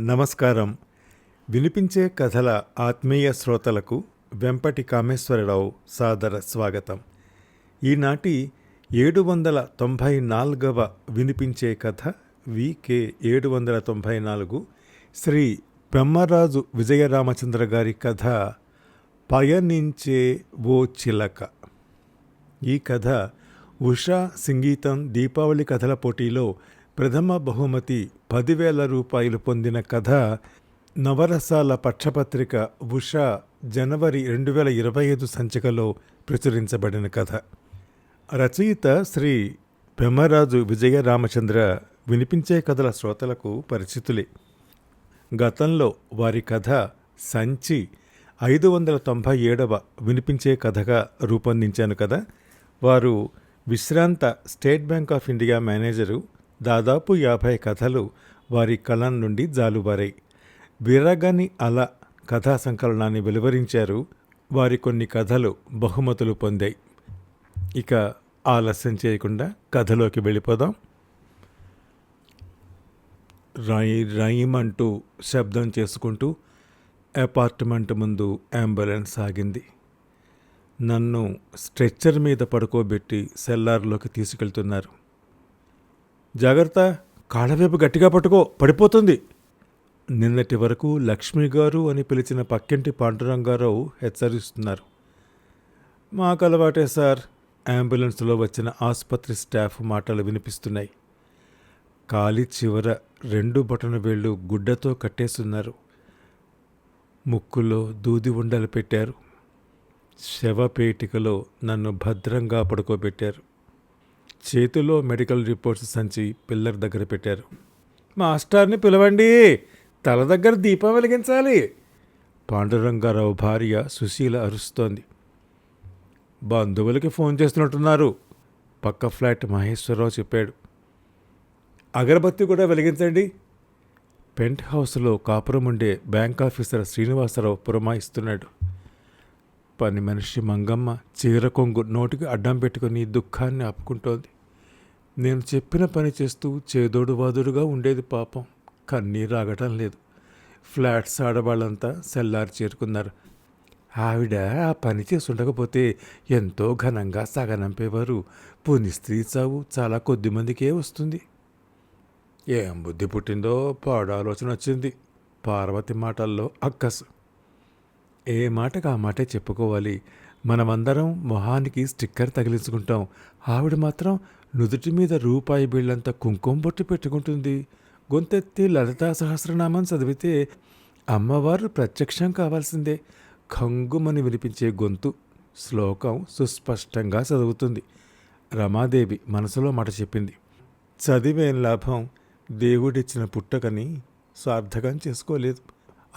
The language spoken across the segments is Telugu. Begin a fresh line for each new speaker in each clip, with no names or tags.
నమస్కారం. వినిపించే కథల ఆత్మీయ శ్రోతలకు వెంపటి కామేశ్వరరావు సాదర స్వాగతం. ఈనాటి ఏడు వందల తొంభై నాలుగవ వినిపించే కథ వికే ఏడు వందల తొంభై నాలుగు శ్రీ బ్రహ్మరాజు విజయరామచంద్ర గారి కథ పయనించే ఓ చిలక. ఈ కథ ఉషా సంగీతం దీపావళి కథల పోటీలో ప్రథమ బహుమతి పదివేల రూపాయలు పొందిన కథ నవరసాల పక్షపత్రిక ఉషా జనవరి రెండు వేల ఇరవై ఐదు సంచికలో ప్రచురించబడిన కథ. రచయిత శ్రీ బ్రహ్మరాజు విజయ రామచంద్ర వినిపించే కథల శ్రోతలకు పరిచితులే. గతంలో వారి కథ సంచి ఐదు వందల తొంభై ఏడవ వినిపించే కథగా రూపొందించాను కదా. వారు విశ్రాంత State Bank of India manager దాదాపు యాభై కథలు వారి కలం నుండి జాలుబారాయి విరగని అల కథా సంకలనాన్ని వెలువరించారు. వారి కొన్ని కథలు బహుమతులు పొందాయి. ఇక ఆలస్యం చేయకుండా కథలోకి వెళ్ళిపోదాం. రాయి రాయిమంటూ శబ్దం చేసుకుంటూ అపార్ట్మెంట్ ముందు అంబులెన్స్ ఆగింది. నన్ను స్ట్రెచ్చర్ మీద పడుకోబెట్టి సెల్లార్లోకి తీసుకెళ్తున్నారు. జాగ్రత్త కాళ్ళవైపు గట్టిగా పట్టుకో పడిపోతుంది. నిన్నటి వరకు లక్ష్మి గారు అని పిలిచిన పక్కింటి పాండురంగారావు హెచ్చరిస్తున్నారు. మాకు అలవాటే సార్ అంబులెన్స్లో వచ్చిన ఆసుపత్రి స్టాఫ్ మాటలు వినిపిస్తున్నాయి. కాలి చివర రెండు బటన వేళ్ళు గుడ్డతో కట్టేస్తున్నారు. ముక్కులో దూది ఉండలు పెట్టారు. శవపేటికలో నన్ను భద్రంగా పడుకోబెట్టారు. చేతిలో మెడికల్ రిపోర్ట్స్ సంచి పిల్లర్ దగ్గర పెట్టారు. మాస్టర్ని పిలవండి. తల దగ్గర దీపం వెలిగించాలి. పాండురంగారావు భార్య సుశీల అరుస్తోంది. బంధువులకి ఫోన్ చేస్తున్నట్టున్నారు. పక్క ఫ్లాట్ మహేశ్వరరావు చెప్పాడు. అగరబత్తి కూడా వెలిగించండి. పెంట్ హౌస్లో కాపురం ఉండే బ్యాంక్ ఆఫీసర్ శ్రీనివాసరావు పురమాయిస్తున్నాడు. పని మనిషి మంగమ్మ చీర కొంగు నోటికి అడ్డం పెట్టుకుని దుఃఖాన్ని ఆపుకుంటోంది. నేను చెప్పిన పని చేస్తూ చేదోడువాదుడుగా ఉండేది పాపం. కన్నీరు ఆగటం లేదు. ఫ్లాట్స్ ఆడవాళ్ళంతా సెల్లారి చేరుకున్నారు. ఆవిడ ఆ పని చేసి ఉండకపోతే ఎంతో ఘనంగా సగనంపేవారు. పుని స్త్రీ చావు చాలా కొద్ది మందికే వస్తుంది. ఏం బుద్ధి పుట్టిందో పాడాలోచన వచ్చింది. పార్వతి మాటల్లో అక్కసు. ఏ మాటకు ఆ మాటే చెప్పుకోవాలి. మనమందరం మొహానికి స్టిక్కర్ తగిలించుకుంటాం. ఆవిడ మాత్రం నుదుటి మీద రూపాయి బిళ్ళంత కుంకుమ బొట్టు పెట్టుకుంటుంది. గొంతెత్తి లలితా సహస్రనామం చదివితే అమ్మవారు ప్రత్యక్షం కావాల్సిందే. ఖంగుమని వినిపించే గొంతు శ్లోకం సుస్పష్టంగా చదువుతుంది. రమాదేవి మనసులో మాట చెప్పింది. చదివేం లాభం? దేవుడిచ్చిన పుట్టకని సార్థకం చేసుకోలేదు.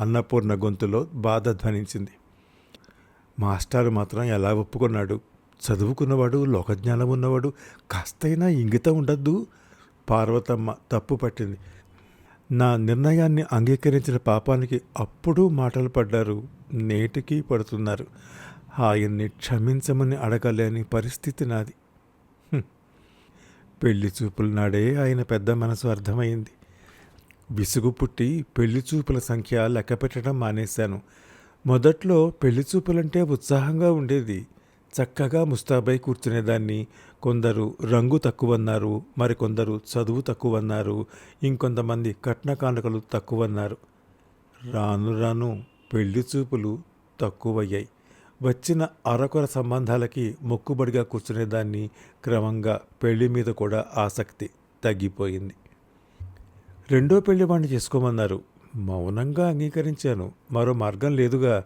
అన్నపూర్ణ గొంతులో బాధ ధ్వనించింది. మాస్టారు మాత్రం ఎలా ఒప్పుకున్నాడు? చదువుకున్నవాడు లోకజ్ఞానం ఉన్నవాడు కాస్తైనా ఇంగితం ఉండద్దు. పార్వతమ్మ తప్పు పట్టింది. నా నిర్ణయాన్ని అంగీకరించిన పాపానికి అప్పుడు మాటలు పడ్డారు. నేటికి పడుతున్నారు. ఆయన్ని క్షమించమని అడగలేని పరిస్థితి నాది. పెళ్ళి చూపుల నాడే ఆయన పెద్ద మనసు అర్థమైంది. విసుగు పుట్టి పెళ్ళి చూపుల సంఖ్య లెక్క పెట్టడం మానేశాను. మొదట్లో పెళ్ళి చూపులంటే ఉత్సాహంగా ఉండేది. చక్కగా ముస్తాబై కూర్చునేదాన్ని. కొందరు రంగు తక్కువన్నారు మరికొందరు చదువు తక్కువన్నారు ఇంకొంతమంది కట్న కానుకలు తక్కువన్నారు. రాను రాను పెళ్ళి చూపులు తక్కువయ్యాయి. వచ్చిన అరకొర సంబంధాలకి మొక్కుబడిగా కూర్చునేదాన్ని క్రమంగా పెళ్ళి మీద కూడా ఆసక్తి తగ్గిపోయింది. రెండో పెళ్ళి వాడిని చేసుకోమన్నారు. మౌనంగా అంగీకరించాను. మరో మార్గం లేదుగా.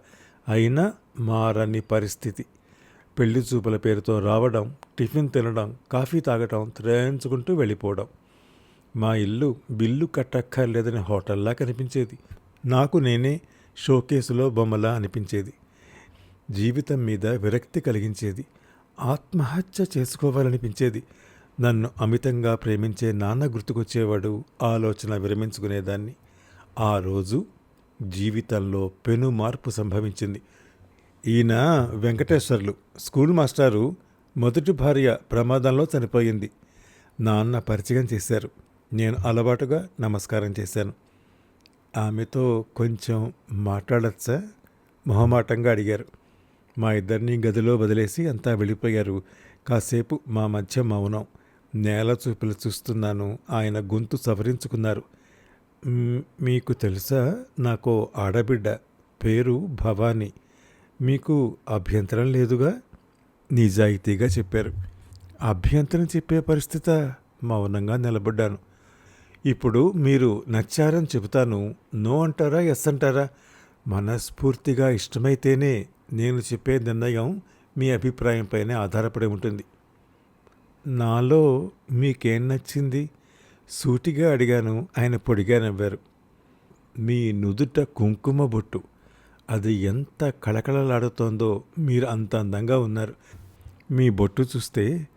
అయినా మారని పరిస్థితి. పెళ్ళి చూపుల పేరుతో రావడం టిఫిన్ తినడం కాఫీ తాగడం త్రేయించుకుంటూ వెళ్ళిపోవడం. మా ఇల్లు బిల్లు కట్టక్కర్లేదని హోటల్లా కనిపించేది. నాకు నేనే షోకేసులో బొమ్మలా అనిపించేది. జీవితం మీద విరక్తి కలిగించేది. ఆత్మహత్య చేసుకోవాలనిపించేది. నన్ను అమితంగా ప్రేమించే నాన్న గుర్తుకొచ్చేవాడు ఆలోచన విరమించుకునేదాన్ని. ఆ రోజు జీవితంలో పెను మార్పు సంభవించింది. ఈయన వెంకటేశ్వర్లు స్కూల్ మాస్టారు మొదటి భార్య ప్రమాదంలో చనిపోయింది. నాన్న పరిచయం చేశారు. నేను అలవాటుగా నమస్కారం చేశాను. ఆమెతో కొంచెం మాట్లాడచ్చా? మొహమాటంగా అడిగారు. మా ఇద్దరిని గదిలో వదిలేసి అంతా వెళ్ళిపోయారు. కాసేపు మా మధ్య మౌనం. నేల చూపులు చూస్తున్నాను. ఆయన గొంతు సవరించుకున్నారు. మీకు తెలుసా? నాకు ఆడబిడ్డ పేరు భవానీ. మీకు అభ్యంతరం లేదుగా? నిజాయితీగా చెప్పారు. అభ్యంతరం చెప్పే పరిస్థితి మౌనంగా నిలబడ్డాను. ఇప్పుడు మీరు నచ్చారని చెబుతాను. నో అంటారా? ఎస్ అంటారా? మనస్ఫూర్తిగా ఇష్టమైతేనే నేను చెప్పే నిర్ణయం మీ అభిప్రాయంపైనే ఆధారపడి ఉంటుంది. నాలో మీకేం నచ్చింది? సూటిగా అడిగాను ఆయన పొడిగా నవ్వారు. మీ నుదుట కుంకుమ బొట్టు అది ఎంత కళకళలాడుతోందో మీరు అంత అందంగా ఉన్నారు. మీ బొట్టు చూస్తే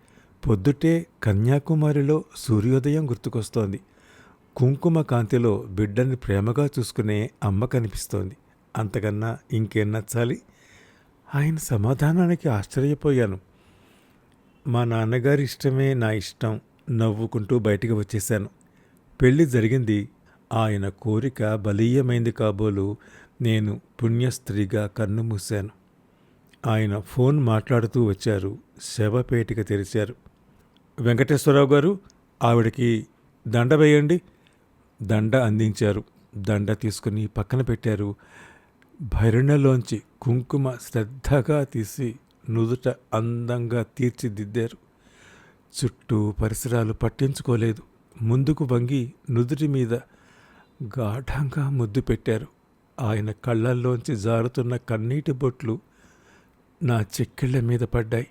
పొద్దుటే కన్యాకుమారిలో సూర్యోదయం గుర్తుకొస్తోంది. కుంకుమ కాంతిలో బిడ్డని ప్రేమగా చూసుకునే అమ్మ కనిపిస్తోంది. అంతకన్నా ఇంకేం నచ్చాలి? ఆయన సమాధానానికి ఆశ్చర్యపోయాను. మా నాన్నగారి ఇష్టమే నా ఇష్టం. నవ్వుకుంటూ బయటికి వచ్చేశాను. పెళ్ళి జరిగింది. ఆయన కోరిక బలీయమైంది కాబోలు నేను పుణ్యస్త్రీగా కన్ను మూశాను. ఆయన ఫోన్ మాట్లాడుతూ వచ్చారు. శవపేటిక తెరిచారు. వెంకటేశ్వరరావు గారు ఆవిడకి దండ వేయండి. దండ అందించారు. దండ తీసుకుని పక్కన పెట్టారు. భరణలోంచి కుంకుమ శ్రద్ధగా తీసి నుదుట అందంగా తీర్చిదిద్దారు. చుట్టూ పరిసరాలు పట్టించుకోలేదు. ముందుకు వంగి నుదుటి మీద గాఢంగా ముద్దు పెట్టారు. ఆయన కళ్ళల్లోంచి జారుతున్న కన్నీటి బొట్లు నా చెక్కిళ్ళ మీద పడ్డాయి.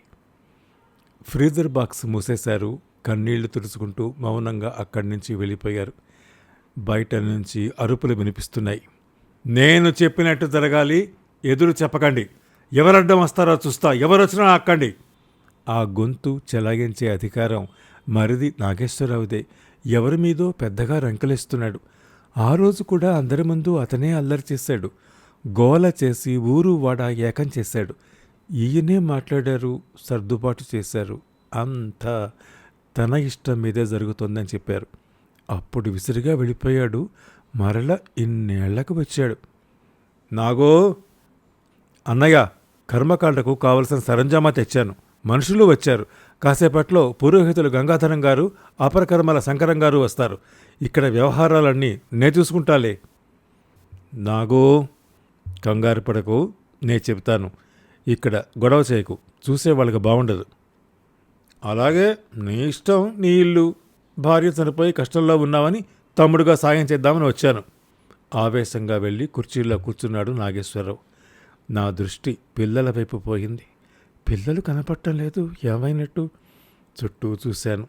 ఫ్రీజర్ బాక్స్ మూసేశారు. కన్నీళ్ళు తుడుచుకుంటూ మౌనంగా అక్కడి నుంచి వెళ్ళిపోయారు. బయట నుంచి అరుపులు వినిపిస్తున్నాయి. నేను చెప్పినట్టు జరగాలి. ఎదురు చెప్పకండి. ఎవరడ్డం వస్తారో చూస్తా. ఎవరొచ్చినా అక్కండి ఆ గొంతు చెలాగించే అధికారం మరిది నాగేశ్వరరావుదే. ఎవరి మీదో పెద్దగా రంకలేస్తున్నాడు. ఆ రోజు కూడా అందరి ముందు అతనే అల్లరి చేశాడు. గోల చేసి ఊరు వాడ ఏకం చేశాడు. ఈయనే మాట్లాడారు సర్దుబాటు చేశారు. అంతా తన ఇష్టం మీదే జరుగుతుందని చెప్పారు. అప్పుడు విసిరిగా వెళ్ళిపోయాడు. మరల ఇన్నేళ్ళకు వచ్చాడు. నాగో! అన్నయ్య కర్మకాండకు కావలసిన సరంజామా తెచ్చాను. మనుషులు వచ్చారు. కాసేపట్లో పురోహితులు గంగాధరం గారు అపరకర్మల శంకరం గారు వస్తారు. ఇక్కడ వ్యవహారాలన్నీ నే చూసుకుంటాలే. నాగో కంగారు పడకు నే చెప్తాను ఇక్కడ గొడవ చేయకు చూసే వాళ్ళకి బాగుండదు అలాగే నీ ఇష్టం నీ ఇల్లు భార్య చనిపోయి కష్టంలో ఉన్నావని తమ్ముడుగా సాయం చేద్దామని వచ్చాను. ఆవేశంగా వెళ్ళి కుర్చీలో కూర్చున్నాడు నాగేశ్వరరావు. నా దృష్టి పిల్లల వైపు పోయింది. పిల్లలు కనపడటం లేదు. ఏమైనట్టు? చుట్టూ చూశాను.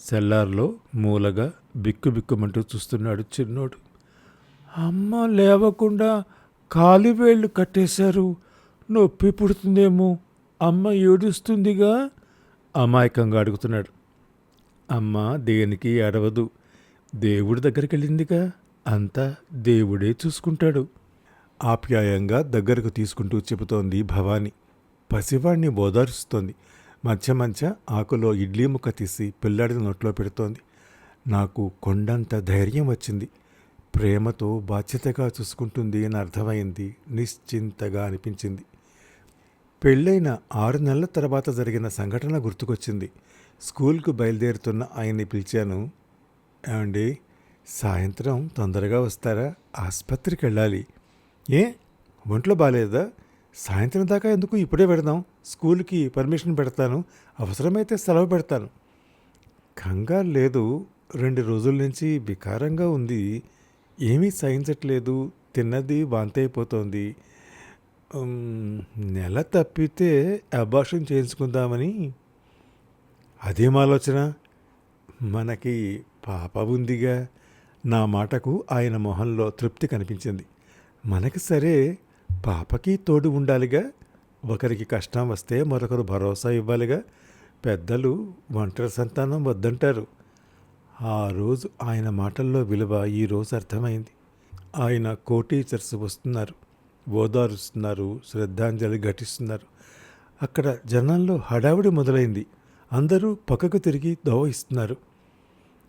సెల్లార్లో మూలగా బిక్కుబిక్కుమంటూ చూస్తున్నాడు చిన్నోడు. అమ్మ లేవకుండా కాలివేళ్ళు కట్టేశారు. నొప్పి పుడుతుందేమో. అమ్మ ఏడుస్తుందిగా? అమాయకంగా అడుగుతున్నాడు. అమ్మ దేనికి అడవదు దేవుడి దగ్గరికి వెళ్ళిందిగా అంతా దేవుడే చూసుకుంటాడు. ఆప్యాయంగా దగ్గరకు తీసుకుంటూ చెబుతోంది భవాని. పసివాణ్ణి ఓదారుస్తోంది మధ్య మధ్య ఆకులో ఇడ్లీ ముక్క తీసి పిల్లాడిని నోట్లో పెడుతోంది. నాకు కొండంత ధైర్యం వచ్చింది. ప్రేమతో బాధ్యతగా చూసుకుంటుంది అని అర్థమైంది. నిశ్చింతగా అనిపించింది. పెళ్ళైన ఆరు నెలల తర్వాత జరిగిన సంఘటన గుర్తుకొచ్చింది. స్కూల్కు బయలుదేరుతున్న ఆయన్ని పిలిచాను. ఏమండి సాయంత్రం తొందరగా వస్తారా? ఆసుపత్రికి వెళ్ళాలి. ఏ? ఒంట్లో బాగాలేదా సాయంత్రం దాకా ఎందుకు ఇప్పుడే పెడదాం? స్కూల్కి పర్మిషన్ పెడతాను. అవసరమైతే సెలవు పెడతాను. కంగారు లేదు. రెండు రోజుల నుంచి వికారంగా ఉంది. ఏమీ సహించట్లేదు తిన్నది వాంతైపోతోంది నెల తప్పితే అబార్షన్ చేయించుకుందామని. అదేం ఆలోచన? మనకి పాప ఉందిగా. నా మాటకు ఆయన మొహంలో తృప్తి కనిపించింది. మనకి సరే. పాపకి తోడు ఉండాలిగా. ఒకరికి కష్టం వస్తే మరొకరు భరోసా ఇవ్వాలిగా. పెద్దలు ఒంటరి సంతానం వద్దంటారు. ఆ రోజు ఆయన మాటల్లో విలువ ఈ రోజు అర్థమైంది. ఆయన కోటీచర్స్ వస్తున్నారు. ఓదారుస్తున్నారు. శ్రద్ధాంజలి ఘటిస్తున్నారు. అక్కడ జనాల్లో హడావిడి మొదలైంది. అందరూ పక్కకు తిరిగి దోహిస్తున్నారు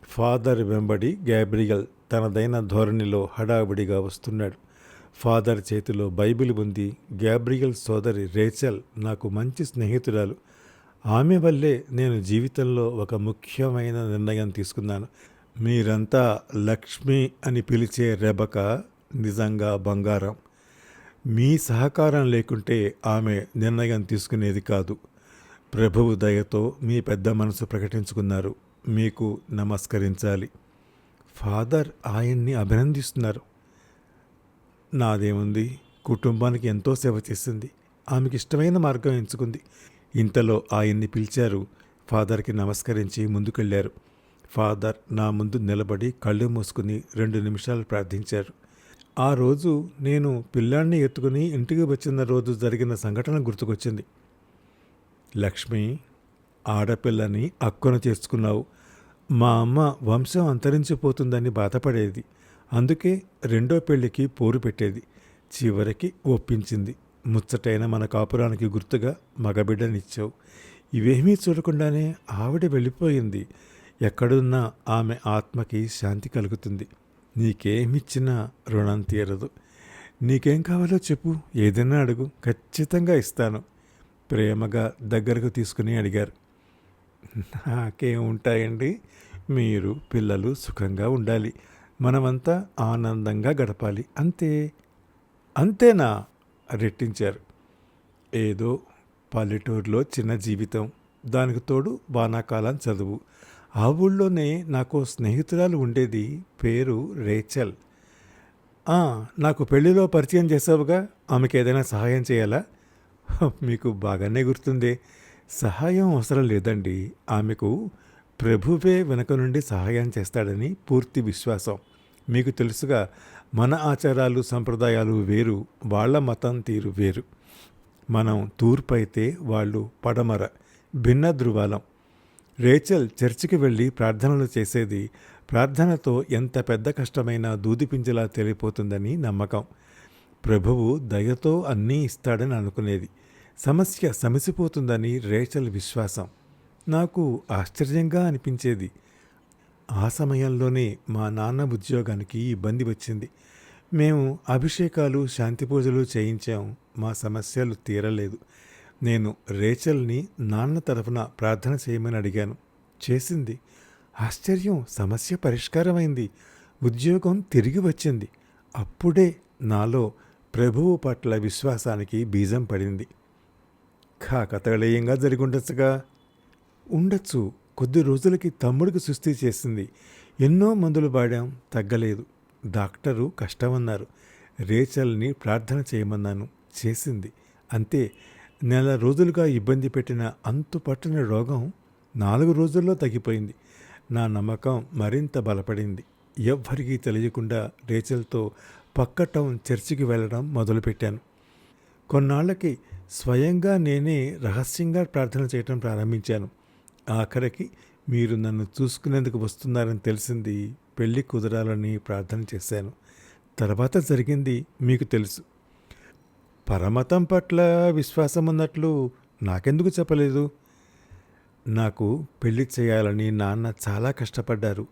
ఫాదర్ వెంబడి గ్యాబ్రియల్ తనదైన ధోరణిలో హడావిడిగా వస్తున్నాడు. ఫాదర్ చేతిలో బైబిల్ ఉంది. గ్యాబ్రియల్ సోదరి రేచల్ నాకు మంచి స్నేహితురాలు. ఆమె వల్లే నేను జీవితంలో ఒక ముఖ్యమైన నిర్ణయం తీసుకున్నాను. మీరంతా లక్ష్మి అని పిలిచే రెబక నిజంగా బంగారం. మీ సహకారం లేకుంటే ఆమె నిర్ణయం తీసుకునేది కాదు. ప్రభువు దయతో మీ పెద్ద మనసు ప్రకటించుకున్నారు. మీకు నమస్కరించాలి. ఫాదర్ ఆయన్ని అభినందిస్తున్నారు. నాదేముంది? కుటుంబానికి ఎంతో సేవ చేసింది. ఆమెకి ఇష్టమైన మార్గం ఎంచుకుంది. ఇంతలో ఆయన్ని పిలిచారు. ఫాదర్కి నమస్కరించి ముందుకెళ్ళారు ఫాదర్ నా ముందు నిలబడి కళ్ళు మూసుకుని రెండు నిమిషాలు ప్రార్థించారు. ఆ రోజు నేను పిల్లాన్ని ఎత్తుకుని ఇంటికి వచ్చిన రోజు జరిగిన సంఘటన గుర్తుకొచ్చింది. లక్ష్మి ఆడపిల్లని అక్కున చేసుకున్నావు మా అమ్మ వంశం అంతరించిపోతుందని బాధపడేది. అందుకే రెండో పెళ్ళికి పోరు పెట్టేది. చివరికి ఒప్పించింది. ముచ్చటైన మన కాపురానికి గుర్తుగా మగబిడ్డనిచ్చావు. ఇవేమీ చూడకుండానే ఆవిడ వెళ్ళిపోయింది. ఎక్కడున్నా ఆమె ఆత్మకి శాంతి కలుగుతుంది. నీకేమిచ్చినా రుణం తీరదు. నీకేం కావాలో చెప్పు. ఏదైనా అడుగు. ఖచ్చితంగా ఇస్తాను. ప్రేమగా దగ్గరకు తీసుకుని అడిగారు. నాకేం ఉంటాయండి? మీరు పిల్లలు సుఖంగా ఉండాలి. మనమంతా ఆనందంగా గడపాలి. అంతే అంతేనా? రెట్టించారు. ఏదో పల్లెటూరులో చిన్న జీవితం దానికి తోడు వానాకాలం చదువు. ఆ ఊళ్ళోనే నాకు స్నేహితురాలు ఉండేది పేరు రేచల్. నాకు పెళ్ళిలో పరిచయం చేసావుగా ఆమెకి ఏదైనా సహాయం చేయాలా? మీకు బాగానే గుర్తుందే. సహాయం అవసరం లేదండి. ఆమెకు ప్రభువే వెనక నుండి సహాయం చేస్తాడని పూర్తి విశ్వాసం. మీకు తెలుసుగా మన ఆచారాలు సంప్రదాయాలు వేరు వాళ్ళ మతం తీరు వేరు. మనం తూర్పు అయితే వాళ్ళు పడమర భిన్న ధృవాలం రేచల్ చర్చికి వెళ్ళి ప్రార్థనలు చేసేది ప్రార్థనతో ఎంత పెద్ద కష్టమైనా దూదిపింజలా తెలిపోతుందని నమ్మకం. ప్రభువు దయతో అన్నీ ఇస్తాడని అనుకునేది. సమస్య సమసిపోతుందని రేచల్ విశ్వాసం. నాకు ఆశ్చర్యంగా అనిపించేది. ఆ సమయంలోనే మా నాన్న ఉద్యోగానికి ఇబ్బంది వచ్చింది. మేము అభిషేకాలు శాంతి పూజలు చేయించాం. మా సమస్యలు తీరలేదు. నేను రేచల్ని నాన్న తరఫున ప్రార్థన చేయమని అడిగాను. చేసింది. ఆశ్చర్యం. సమస్య పరిష్కారమైంది. ఉద్యోగం తిరిగి వచ్చింది. అప్పుడే నాలో ప్రభువు పట్ల విశ్వాసానికి బీజం పడింది. కాకతళీయంగా జరిగి ఉండొచ్చుగా. ఉండొచ్చు. కొద్ది రోజులకి తమ్ముడికి సుస్థి చేసింది. ఎన్నో మందులు వాడాం తగ్గలేదు. డాక్టరు కష్టమన్నారు. రేచల్ని ప్రార్థన చేయమన్నాను. చేసింది. అంతే. నెల రోజులుగా ఇబ్బంది పెట్టిన అంతు పట్టిన రోగం నాలుగు రోజుల్లో తగ్గిపోయింది. నా నమ్మకం మరింత బలపడింది. ఎవ్వరికీ తెలియకుండా రేచల్తో పక్క టౌన్ చర్చికి వెళ్ళడం మొదలుపెట్టాను. కొన్నాళ్ళకి స్వయంగా నేనే రహస్యంగా ప్రార్థన చేయటం ప్రారంభించాను. ఆఖరికి మీరు నన్ను చూసుకునేందుకు వస్తున్నారని తెలిసింది పెళ్ళి కుదరాలని ప్రార్థన చేశాను. తర్వాత జరిగింది మీకు తెలుసు. పరమతం పట్ల విశ్వాసం ఉన్నట్లు నాకెందుకు చెప్పలేదు? నాకు పెళ్ళి చేయాలని నాన్న చాలా కష్టపడ్డారు.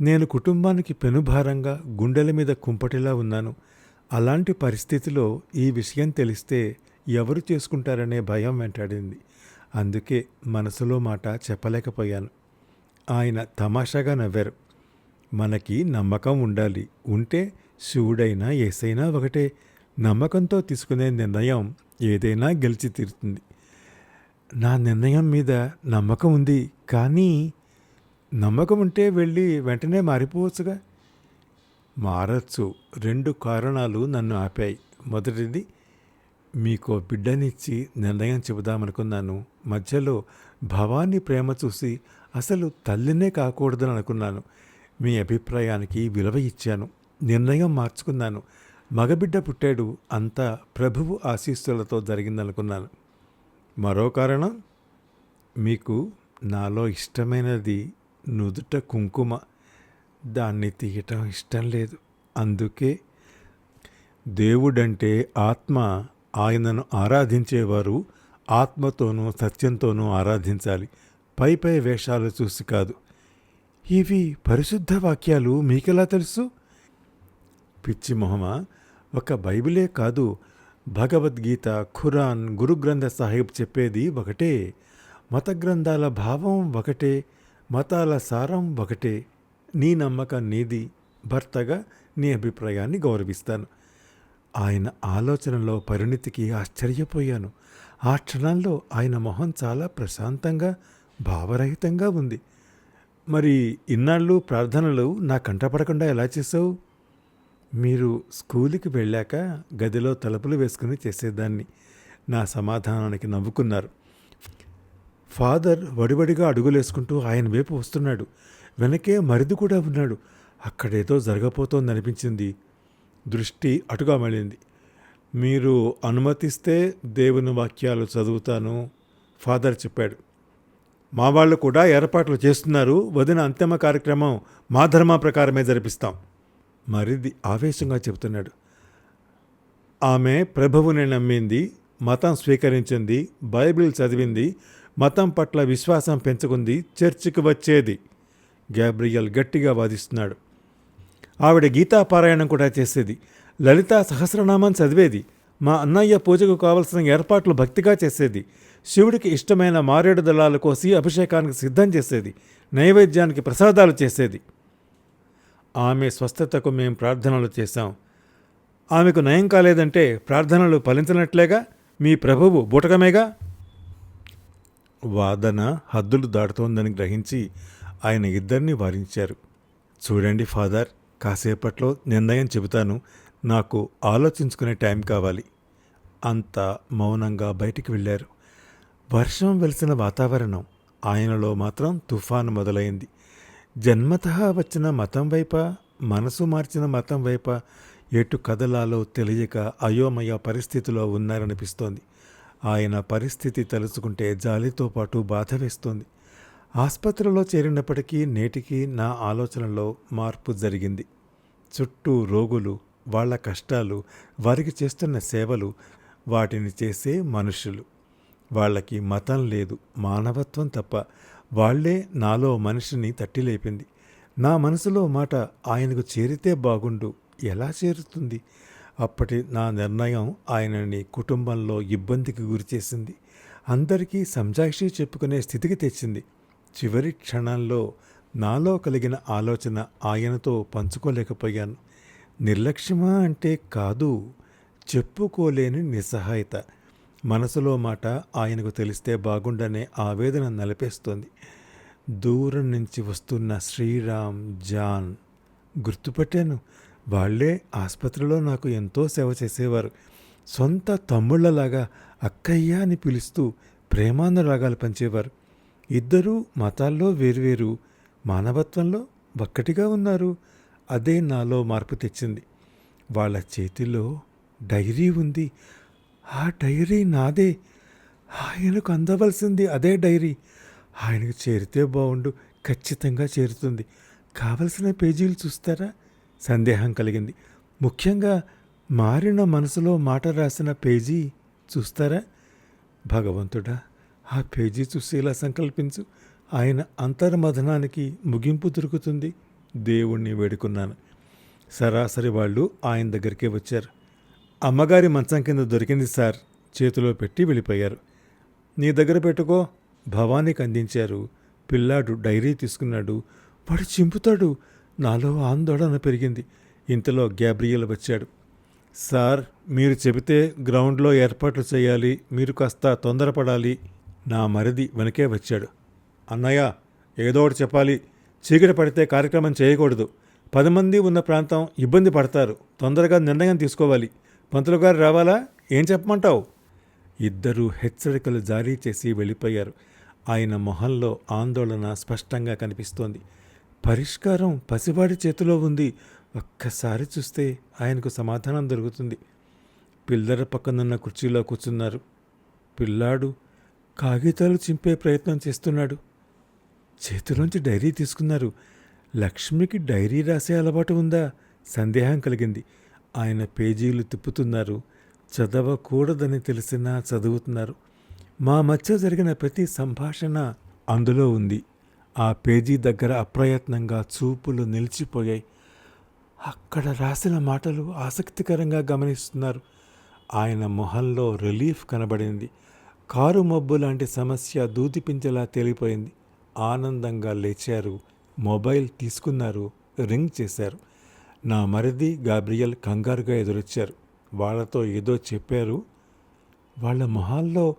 నేను కుటుంబానికి పెనుభారంగా గుండెల మీద కుంపటిలా ఉన్నాను. అలాంటి పరిస్థితిలో ఈ విషయం తెలిస్తే ఎవరు చేసుకుంటారనే భయం వెంటాడింది. అందుకే మనసులో మాట చెప్పలేకపోయాను. ఆయన తమాషాగా నవ్వారు. మనకి నమ్మకం ఉండాలి. ఉంటే శివుడైనా ఏసైనా ఒకటే. నమ్మకంతో తీసుకునే నిర్ణయం ఏదైనా గెలిచి తీరుతుంది. నా నిర్ణయం మీద నమ్మకం ఉంది. కానీ నమ్మకం ఉంటే వెళ్ళి వెంటనే మారిపోవచ్చుగా? మారచ్చు. రెండు కారణాలు నన్ను ఆపాయి. మొదటిది మీకో బిడ్డనిచ్చి నిర్ణయం చెబుదామనుకున్నాను. మధ్యలో భవానీ ప్రేమ చూసి అసలు తల్లినే కాకూడదని అనుకున్నాను. మీ అభిప్రాయానికి విలువ ఇచ్చాను. నిర్ణయం మార్చుకున్నాను. మగబిడ్డ పుట్టాడు. అంతా ప్రభువు ఆశీస్సులతో జరిగిందనుకున్నాను. మరో కారణం? మీకు నాలో ఇష్టమైనది నుదుట కుంకుమ. దాన్ని తీయటం ఇష్టం లేదు. అందుకే దేవుడంటే ఆత్మ ఆయనను ఆరాధించేవారు ఆత్మతోనూ సత్యంతోనూ ఆరాధించాలి. పై పై వేషాలు చూసి కాదు. ఇవి పరిశుద్ధ వాక్యాలు మీకెలా తెలుసు? పిచ్చి మొహమా? ఒక బైబిలే కాదు. భగవద్గీత ఖురాన్ గురు గ్రంథ సాహిబ్ చెప్పేది ఒకటే. మత గ్రంథాల భావం ఒకటే. మతాల సారం ఒకటే. నీ నమ్మకం నీది. భర్తగా నీ అభిప్రాయాన్ని గౌరవిస్తాను. ఆయన ఆలోచనలో పరిణితికి ఆశ్చర్యపోయాను. ఆ క్షణంలో ఆయన మొహం చాలా ప్రశాంతంగా భావరహితంగా ఉంది. మరి ఇన్నాళ్ళు ప్రార్థనలు నా కంటపడకుండా ఎలా చేసావు మీరు స్కూలుకి వెళ్ళాక గదిలో తలుపులు వేసుకుని చేసేదాన్ని. నా సమాధానానికి నవ్వుకున్నారు. ఫాదర్ వడివడిగా అడుగులేసుకుంటూ ఆయన వైపు వస్తున్నాడు. వెనకే మరిది కూడా ఉన్నాడు. అక్కడేదో జరగబోతోందనిపించింది. దృష్టి అటుగా మళ్ళింది. మీరు అనుమతిస్తే దేవుని వాక్యాలు చదువుతాను ఫాదర్ చెప్పాడు. మా వాళ్ళు కూడా ఏర్పాట్లు చేస్తున్నారు. వదిన అంతిమ కార్యక్రమం మా ధర్మ ప్రకారమే జరిపిస్తాం. మరిది ఆవేశంగా చెబుతున్నాడు. ఆమె ప్రభువుని నమ్మింది మతం స్వీకరించింది బైబిల్ చదివింది మతం పట్ల విశ్వాసం పెంచుకుంది చర్చికి వచ్చేది. గ్యాబ్రియల్ గట్టిగా వాదిస్తున్నాడు. ఆవిడ గీతాపారాయణం కూడా చేసేది. లలిత సహస్రనామం చదివేది. మా అన్నయ్య పూజకు కావలసిన ఏర్పాట్లు భక్తిగా చేసేది. శివుడికి ఇష్టమైన మారేడు దళాలు కోసి అభిషేకానికి సిద్ధం చేసేది. నైవేద్యానికి ప్రసాదాలు చేసేది. ఆమె స్వస్థతకు మేము ప్రార్థనలు చేశాం. ఆమెకు నయం కాలేదంటే ప్రార్థనలు ఫలించినట్లేగా? మీ ప్రభువు బూటకమేగా? వాదన హద్దులు దాటుతోందని గ్రహించి ఆయన ఇద్దరిని వారించారు. చూడండి ఫాదర్. కాసేపట్లో నిర్ణయం చెబుతాను. నాకు ఆలోచించుకునే టైం కావాలి. అంత మౌనంగా బయటికి వెళ్ళారు. వర్షం వెలిసిన వాతావరణం ఆయనలో మాత్రం తుఫాను మొదలైంది. జన్మతః వచ్చిన మతం వైప మనసు మార్చిన మతం వైప ఎటు కదలాలో తెలియక అయోమయ పరిస్థితిలో ఉన్నారనిపిస్తోంది. ఆయన పరిస్థితి తలుచుకుంటే జాలితో పాటు బాధ వేస్తోంది. ఆసుపత్రిలో చేరినప్పటికీ నేటికి నా ఆలోచనలో మార్పు జరిగింది. చుట్టూ రోగులు వాళ్ళ కష్టాలు వారికి చేస్తున్న సేవలు వాటిని చేసే మనుషులు. వాళ్ళకి మతం లేదు మానవత్వం తప్ప వాళ్ళే నాలో మనిషిని తట్టిలేపింది. నా మనసులో మాట ఆయనకు చేరితే బాగుండు ఎలా చేరుతుంది? అప్పటి నా నిర్ణయం ఆయనని కుటుంబంలో ఇబ్బందికి గురిచేసింది. అందరికీ సంజాక్షి చెప్పుకునే స్థితికి తెచ్చింది. చివరి క్షణాల్లో నాలో కలిగిన ఆలోచన ఆయనతో పంచుకోలేకపోయాను. నిర్లక్ష్యమా అంటే కాదు చెప్పుకోలేని నిస్సహాయత. మనసులో మాట ఆయనకు తెలిస్తే బాగుండనే ఆవేదన నలిపేస్తోంది. దూరం నుంచి వస్తున్న శ్రీరామ్ జాన్ గుర్తుపట్టాను. వాళ్ళే ఆసుపత్రిలో నాకు ఎంతో సేవ చేసేవారు. సొంత తమ్ముళ్ళలాగా అక్కయ్య అని పిలుస్తూ ప్రేమానురాగాలు పంచేవారు. ఇద్దరూ మతాల్లో వేరువేరు మానవత్వంలో ఒక్కటిగా ఉన్నారు. అదే నాలో మార్పు తెచ్చింది. వాళ్ళ చేతిలో డైరీ ఉంది. ఆ డైరీ నాదే. ఆయనకు అందవలసింది అదే డైరీ. ఆయనకు చేరితే బాగుండు ఖచ్చితంగా చేరుతుంది. కావలసిన పేజీలు చూస్తారా? సందేహం కలిగింది. ముఖ్యంగా మారిన మనసులో మాట రాసిన పేజీ చూస్తారా? భగవంతుడా ఆ పేజీ చూసేలా సంకల్పించు. ఆయన అంతర్మథనానికి ముగింపు దొరుకుతుంది. దేవుణ్ణి వేడుకున్నాను. సరాసరి వాళ్ళు ఆయన దగ్గరికే వచ్చారు. అమ్మగారి మంచం కింద దొరికింది సార్. చేతిలో పెట్టి వెళ్ళిపోయారు. నీ దగ్గర పెట్టుకో. భవానీకి అందించారు. పిల్లాడు డైరీ తీసుకున్నాడు. వాడు చింపుతాడు. నాలో ఆందోళన పెరిగింది. ఇంతలో గ్యాబ్రియల్ వచ్చాడు. సార్ మీరు చెబితే గ్రౌండ్లో ఏర్పాట్లు చేయాలి. మీరు కాస్త తొందరపడాలి. నా మరిది వెనకే వచ్చాడు. అన్నయ్య ఏదో ఒకటి చెప్పాలి. చీకటి పడితే కార్యక్రమం చేయకూడదు. పది మంది ఉన్న ప్రాంతం ఇబ్బంది పడతారు. తొందరగా నిర్ణయం తీసుకోవాలి. పంతులు గారు రావాలా? ఏం చెప్పమంటావు? ఇద్దరూ హెచ్చరికలు జారీ చేసి వెళ్ళిపోయారు. ఆయన మొహంలో ఆందోళన స్పష్టంగా కనిపిస్తోంది. పరిష్కారం పసివాడి చేతిలో ఉంది. ఒక్కసారి చూస్తే ఆయనకు సమాధానం దొరుకుతుంది. పిల్లర పక్కనున్న కుర్చీలో కూర్చున్నారు. పిల్లాడు కాగితాలు చింపే ప్రయత్నం చేస్తున్నాడు. చేతిలోంచి డైరీ తీసుకున్నారు. లక్ష్మికి డైరీ రాసే అలవాటు ఉందా? సందేహం కలిగింది. ఆయన పేజీలు తిప్పుతున్నారు. చదవకూడదని తెలిసినా చదువుతున్నారు. మా మధ్య జరిగిన ప్రతి సంభాషణ అందులో ఉంది. ఆ పేజీ దగ్గర అప్రయత్నంగా చూపులు నిలిచిపోయాయి. అక్కడ రాసిన మాటలు ఆసక్తికరంగా గమనిస్తున్నారు. ఆయన మొహంలో రిలీఫ్ కనబడింది. కారు మబ్బు లాంటి సమస్య దూతిపించేలా తేలిపోయింది. ఆనందంగా లేచారు. మొబైల్ తీసుకున్నారు. రింగ్ చేశారు. నా మరిది గాబ్రియల్ కంగారుగా ఎదురొచ్చారు. వాళ్ళతో ఏదో చెప్పారు. వాళ్ళ మొహాల్లో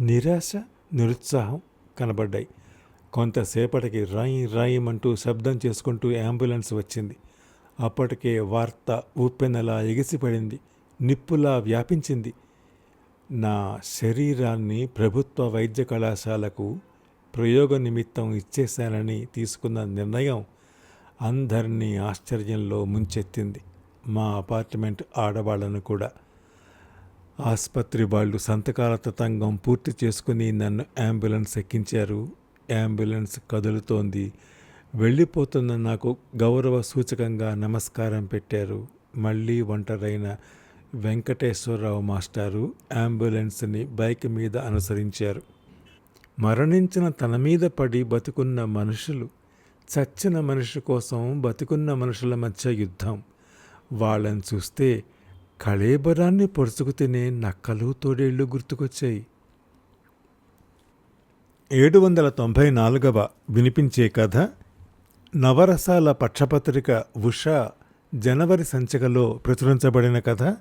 నిరాశ నిరుత్సాహం కనబడ్డాయి. కొంతసేపటికి రాయి రాయమంటూ శబ్దం చేసుకుంటూ అంబులెన్స్ వచ్చింది. అప్పటికే వార్త ఊపెనలా ఎగిసిపడింది. నిప్పులా వ్యాపించింది. నా శరీరాన్ని ప్రభుత్వ వైద్య కళాశాలకు ప్రయోగ నిమిత్తం ఇచ్చేశానని తీసుకున్న నిర్ణయం అందరినీ ఆశ్చర్యంలో ముంచెత్తింది. మా అపార్ట్మెంట్ ఆడవాళ్ళను కూడా. ఆసుపత్రి వాళ్ళు సంతకాల తతంగం పూర్తి చేసుకుని నన్ను అంబులెన్స్ ఎక్కించారు. అంబులెన్స్ కదులుతోంది. వెళ్ళిపోతున్న నాకు గౌరవ సూచకంగా నమస్కారం పెట్టారు. మళ్ళీ ఒంటరైన వెంకటేశ్వరరావు మాస్టారు అంబులెన్స్ని బైక్ మీద అనుసరించారు. మరణించిన తన మీద పడి బతుకున్న మనుషులు చచ్చిన మనిషి కోసం బతుకున్న మనుషుల మధ్య యుద్ధం. వాళ్ళని చూస్తే కళేబరాన్ని పొడుచుకు తినే నక్కలు తోడేళ్ళు గుర్తుకొచ్చాయి. ఏడు వందల తొంభై నాలుగవ వినిపించే కథ నవరసాల పక్షపత్రిక ఉషా జనవరి సంచికలో ప్రచురించబడిన కథ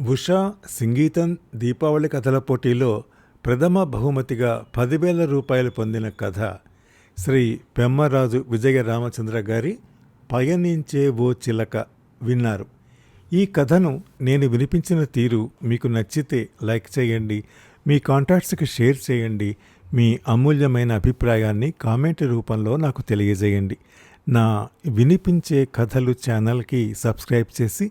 ఉషా సంగీతం దీపావళి కథల పోటీలో ప్రథమ బహుమతిగా పదివేల రూపాయలు పొందిన కథ శ్రీ పెమ్మరాజు విజయ రామచంద్ర గారి పయనించే ఓ చిలక విన్నారు. ఈ కథను నేను వినిపించిన తీరు మీకు నచ్చితే లైక్ చేయండి మీ కాంటాక్ట్స్కి షేర్ చేయండి మీ అమూల్యమైన అభిప్రాయాన్ని కామెంట్ రూపంలో నాకు తెలియజేయండి. నా వినిపించే కథలు ఛానల్కి సబ్స్క్రైబ్ చేసి